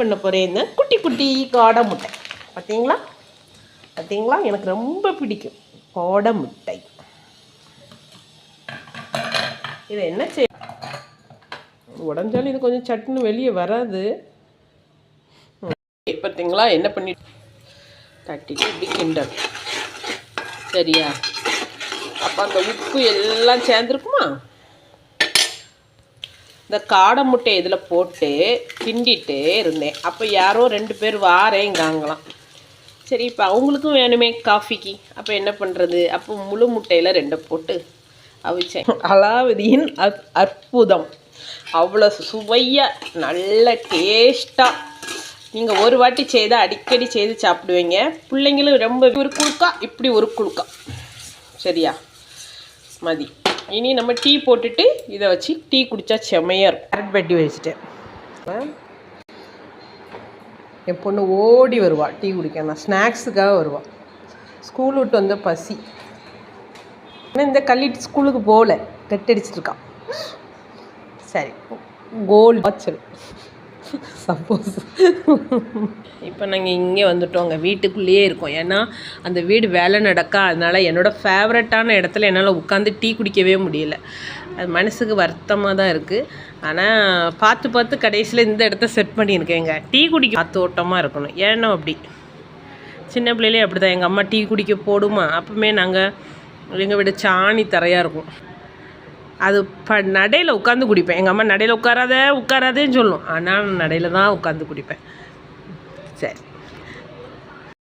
பண்ண போகிறேன்னு குட்டி குட்டி காடை முட்டை. பார்த்தீங்களா பார்த்தீங்களா எனக்கு ரொம்ப பிடிக்கும். கோடை முட்டை. இதை என்ன செய்? உடஞ்சாலும் இது கொஞ்சம் சட்டுன்னு வெளியே வராது. பார்த்தீங்களா என்ன பண்ணி தட்டிட்டு இப்படி கிண்டல். சரியா? அப்போ அந்த உப்பு எல்லாம் சேர்ந்துருக்குமா? இந்த காடை முட்டை இதில் போட்டு கிண்டிட்டு இருந்தேன். அப்போ யாரோ ரெண்டு பேர் வாரேங்காங்களாம். சரி இப்போ அவங்களுக்கும் வேணுமே காஃபிக்கு. அப்போ என்ன பண்ணுறது? அப்போ முழு முட்டையில் ரெண்டை போட்டு அவிச்சேன். அலாவதியின் அற் அற்புதம். அவ்வளோ சுவையாக நல்ல டேஸ்ட்டாக நீங்கள் ஒரு வாட்டி செய்தால் அடிக்கடி செய்து சாப்பிடுவீங்க. பிள்ளைங்களும் ரொம்ப ஒரு குழுக்கா இப்படி ஒரு குழுக்கா சரியா? மதி. இனி நம்ம டீ போட்டுட்டு இதை வச்சு டீ குடித்தா செம்மையாக இருக்கும். கேரட் வெட்டி வச்சுட்டேன் என் பொண்ணு ஓடி வருவாள் டீ குடிக்க நான் ஸ்நாக்ஸுக்காக வருவாள் ஸ்கூல் விட்டு வந்த பசி. ஆனால் இந்த கள்ளிட்டு ஸ்கூலுக்கு போகல. கட்டடிச்சிட்டு சரி. கோல்டு வாட்சல் சப்போஸ் இப்போ நாங்கள் இங்கே வந்துட்டோங்க வீட்டுக்குள்ளேயே இருக்கோம். ஏன்னா அந்த வீடு வேலை நடக்கா அதனால் என்னோடய ஃபேவரட்டான இடத்துல என்னால் உட்காந்து டீ குடிக்கவே முடியல. அது மனசுக்கு வருத்தமாக தான் இருக்குது ஆனால் பார்த்து பார்த்து கடைசியில் இந்த இடத்த செட் பண்ணியிருக்கேங்க டீ குடிக்க காத்தோட்டமாக இருக்கணும். ஏன்னா அப்படி. சின்ன பிள்ளையிலே அப்படி தான் எங்கள் அம்மா டீ குடிக்க போடுமா? அப்போவுமே நாங்கள் எங்கள் வீடு சாணி தரையாக இருக்கும். அது ப நடையில் உட்காந்து குடிப்பேன். எங்கள் அம்மா நடையில் உட்காராத உட்காராதேன்னு சொல்லும். ஆனால் நடையில் தான் உட்காந்து குடிப்பேன். சரி.